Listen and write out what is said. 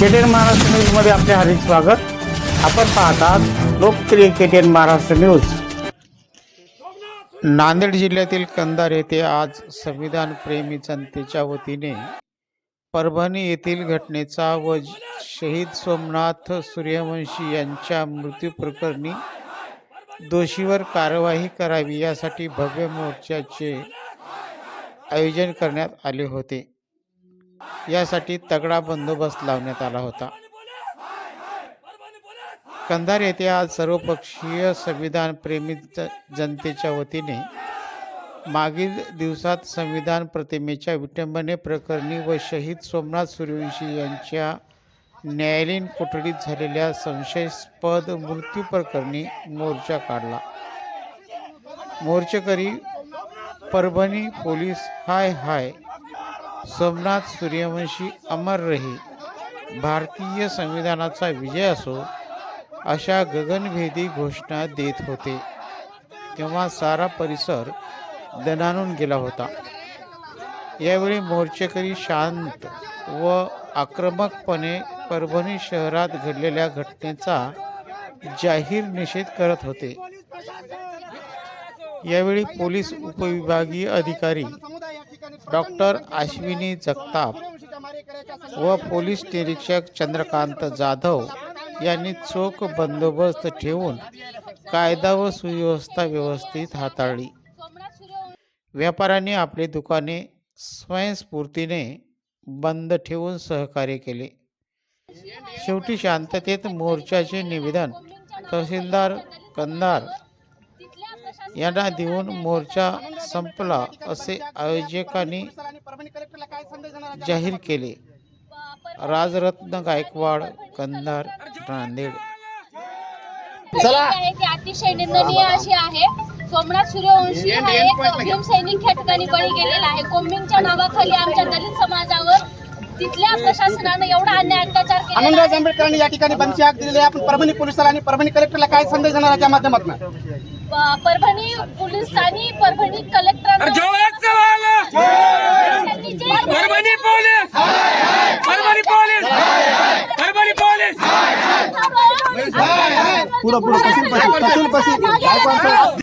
केटेन महाराष्ट्र न्यूजमध्ये आपले हार्दिक स्वागत. आपण पाहतात लोकप्रिय केटेन महाराष्ट्र न्यूज नांदेड जिल्ह्यातील कंधार येथे आज संविधान प्रेमी जनतेच्या वतीने परभणी येथील घटनेचा व शहीद सोमनाथ सूर्यवंशी यांच्या मृत्यू प्रकरणी दोषीवर कारवाई करावी यासाठी भव्य मोर्चाचे आयोजन करण्यात आले होते. यासाठी तगडा बंदोबस्त लावण्यात आला होता. कंधार येथे आज सर्वपक्षीय संविधान प्रेमी ज- जनतेच्या वतीने मागील दिवसात संविधान प्रतिमेच्या विटंबने प्रकरणी व शहीद सोमनाथ सूर्यवंशी यांच्या न्यायालयीन कोठडीत झालेल्या संशयास्पद मृत्यू प्रकरणी मोर्चा काढला. मोर्चेकरी परभणी पोलीस हाय हाय सोमनाथ सूर्यवंशी अमर रहे भारतीय संविधानाचा विजय असो अशा गगनभेदी घोषणा देत होते. तेव्हा सारा परिसर दणाणून गेला होता. यावेळी मोर्चेकरी शांत व आक्रमकपणे परभणी शहरात घडलेल्या घटनेचा जाहीर निषेध करत होते. यावेळी पोलीस उपविभागीय अधिकारी डॉक्टर अश्विनी जगताप व पोलीस निरीक्षक चंद्रकांत जाधव यांनी चोख बंदोबस्त ठेवून कायदा व सुव्यवस्था व्यवस्थित हाताळली. व्यापाऱ्यांनी आपली दुकाने स्वयंस्फूर्तीने बंद ठेवून सहकार्य केले. शेवटी शांततेत मोर्चाचे निवेदन तहसीलदार कंधार यांना देऊन मोर्चा संपला असे आयोजकांनी जाहीर केले. राजरत्न गायकवाड कंधार नांदेड. अतिशय निंदनीय अशी आहे. सोमनाथ सूर्यवंशी हा एक भीमसैनिक या ठिकाणी बळी गेलेला आहे. कोम्बिंगच्या नावाखाली आमच्या दलित तिथल्या प्रशासनानं एवढा अन्याय अत्याचार केलेला आनंदराज आहे. आंबेडकरांनी या ठिकाणी बंदची हाक दिलेली आहे आपण परभणी पोलिसाला आणि परभणी कलेक्टरला काय संदेश देणार याच्या माध्यमातून प- परभणी पोलिसांनी परभणी कलेक्टर सवाल Parbhani police Parbhani police Parbhani police पुढं पुढं पशील पशील पशील पशील